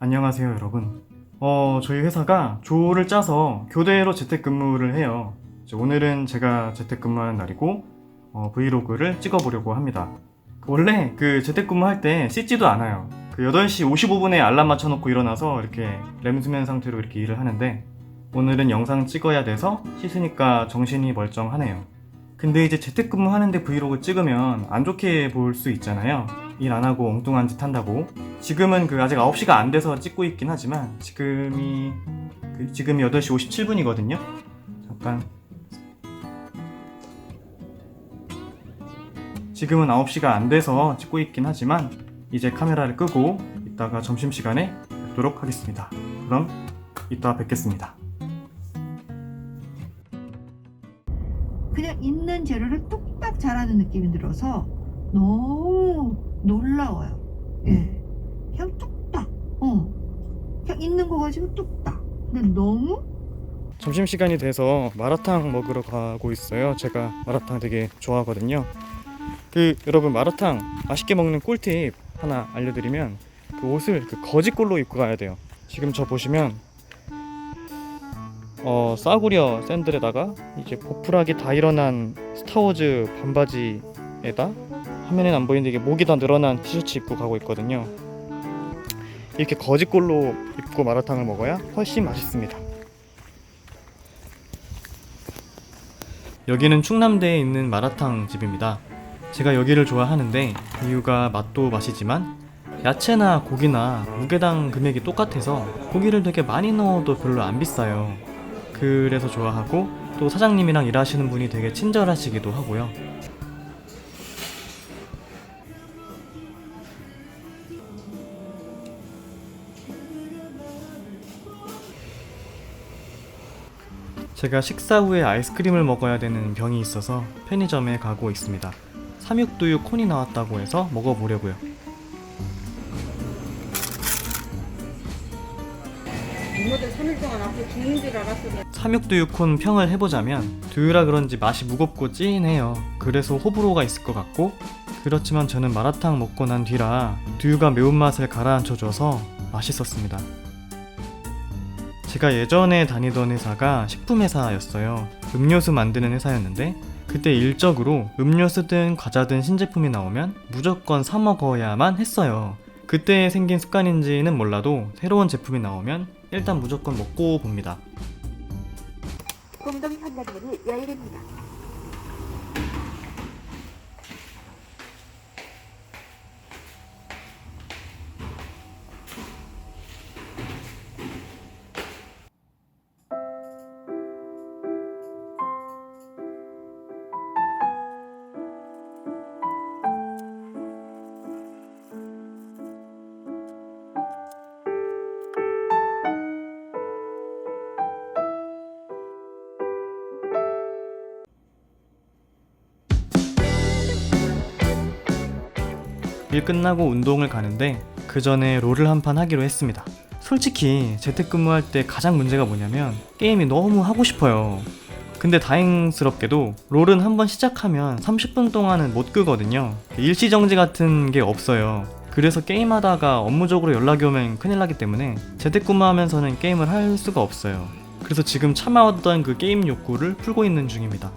안녕하세요, 여러분. 어, 저희 회사가 조를 짜서 교대로 재택근무를 해요. 오늘은 제가 재택근무하는 날이고 어, 브이로그를 찍어보려고 합니다. 원래 그 재택근무할 때 씻지도 않아요. 그 8시 55분에 알람 맞춰놓고 일어나서 이렇게 램수면 상태로 이렇게 일을 하는데 오늘은 영상 찍어야 돼서 씻으니까 정신이 멀쩡하네요. 근데 이제 재택근무 하는데 브이로그 찍으면 안 좋게 볼 수 있잖아요. 일 안 하고 엉뚱한 짓 한다고. 지금은 그 아직 9시가 안 돼서 찍고 있긴 하지만 지금이 그 지금이 8시 57분이거든요. 잠깐. 지금은 9시가 안 돼서 찍고 있긴 하지만 이제 카메라를 끄고 이따가 점심시간에 뵙도록 하겠습니다. 그럼 이따 뵙겠습니다. 그냥 있는 재료를 뚝딱 잘하는 느낌이 들어서 너무 놀라워요. 예. 그냥 뚝딱. 어. 그냥 있는 거 가지고 뚝딱. 근데 너무 점심 시간이 돼서 마라탕 먹으러 가고 있어요. 제가 마라탕 되게 좋아하거든요. 그 여러분 마라탕 맛있게 먹는 꿀팁 하나 알려드리면 그 옷을 그 거지꼴로 입고 가야 돼요. 지금 저 보시면 어 싸구려 샌들에다가 이제 보풀하게 다 일어난 스타워즈 반바지에다 화면엔 안 보이는데 이게 목이 다 늘어난 티셔츠 입고 가고 있거든요. 이렇게 거지꼴로 입고 마라탕을 먹어야 훨씬 맛있습니다. 여기는 충남대에 있는 마라탕 집입니다. 제가 여기를 좋아하는데 이유가 맛도 맛이지만 야채나 고기나 무게당 금액이 똑같아서 고기를 되게 많이 넣어도 별로 안 비싸요. 그래서 좋아하고 또 사장님이랑 일하시는 분이 되게 친절하시기도 하고요. 제가 식사 후에 아이스크림을 먹어야 되는 병이 있어서 편의점에 가고 있습니다. 삼육두육 콘이 나왔다고 해서 먹어보려고요. 이모들 3일 동안 앞으로 죽는 줄 알았어. 삼육두육 콘 평을 해보자면 두유라 그런지 맛이 무겁고 찐해요. 그래서 호불호가 있을 것 같고 그렇지만 저는 마라탕 먹고 난 뒤라 두유가 매운맛을 가라앉혀줘서 맛있었습니다. 제가 예전에 다니던 회사가 식품회사였어요. 음료수 만드는 회사였는데 그때 일적으로 음료수든 과자든 신제품이 나오면 무조건 사 먹어야만 했어요. 그때 생긴 습관인지는 몰라도 새로운 제품이 나오면 일단 무조건 먹고 봅니다. 공동 판단문이 열립니다. 일 끝나고 운동을 가는데 그 전에 롤을 한 판 하기로 했습니다. 솔직히 재택근무할 때 가장 문제가 뭐냐면 게임이 너무 하고 싶어요. 근데 다행스럽게도 롤은 한번 시작하면 30분 동안은 못 끄거든요. 일시정지 같은 게 없어요. 그래서 게임하다가 업무적으로 연락이 오면 큰일 나기 때문에 재택근무하면서는 게임을 할 수가 없어요. 그래서 지금 참아왔던 그 게임 욕구를 풀고 있는 중입니다.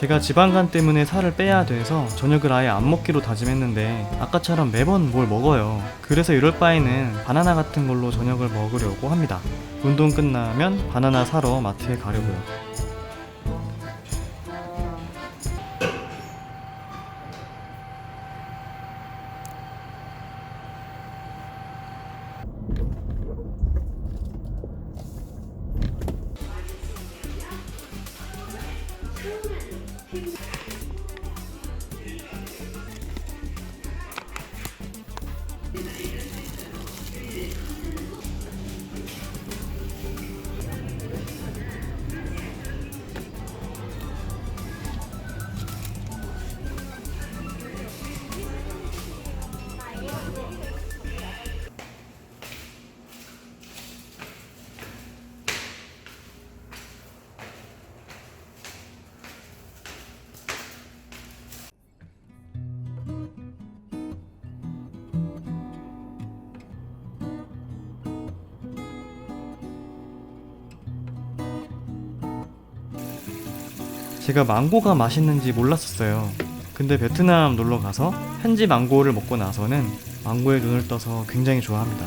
제가 지방간 때문에 살을 빼야 돼서 저녁을 아예 안 먹기로 다짐했는데 아까처럼 매번 뭘 먹어요. 그래서 이럴 바에는 바나나 같은 걸로 저녁을 먹으려고 합니다. 운동 끝나면 바나나 사러 마트에 가려고요. 제가 망고가 맛있는지 몰랐었어요. 근데 베트남 놀러 가서 현지 망고를 먹고 나서는 망고에 눈을 떠서 굉장히 좋아합니다.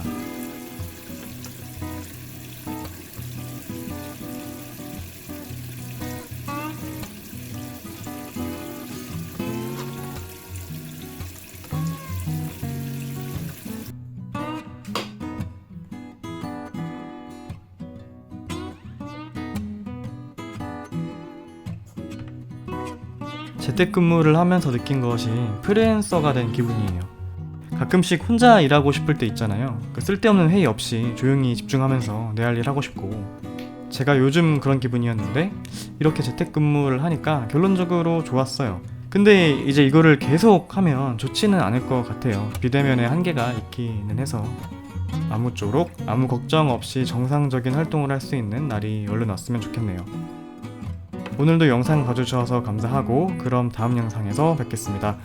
재택근무를 하면서 느낀 것이 프리랜서가 된 기분이에요. 가끔씩 혼자 일하고 싶을 때 있잖아요. 그 쓸데없는 회의 없이 조용히 집중하면서 내 할 일 하고 싶고. 제가 요즘 그런 기분이었는데 이렇게 재택근무를 하니까 결론적으로 좋았어요. 근데 이제 이거를 계속 하면 좋지는 않을 것 같아요. 비대면의 한계가 있기는 해서. 아무쪼록 아무 걱정 없이 정상적인 활동을 할 수 있는 날이 얼른 왔으면 좋겠네요. 오늘도 영상 봐주셔서 감사하고 그럼 다음 영상에서 뵙겠습니다.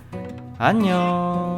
안녕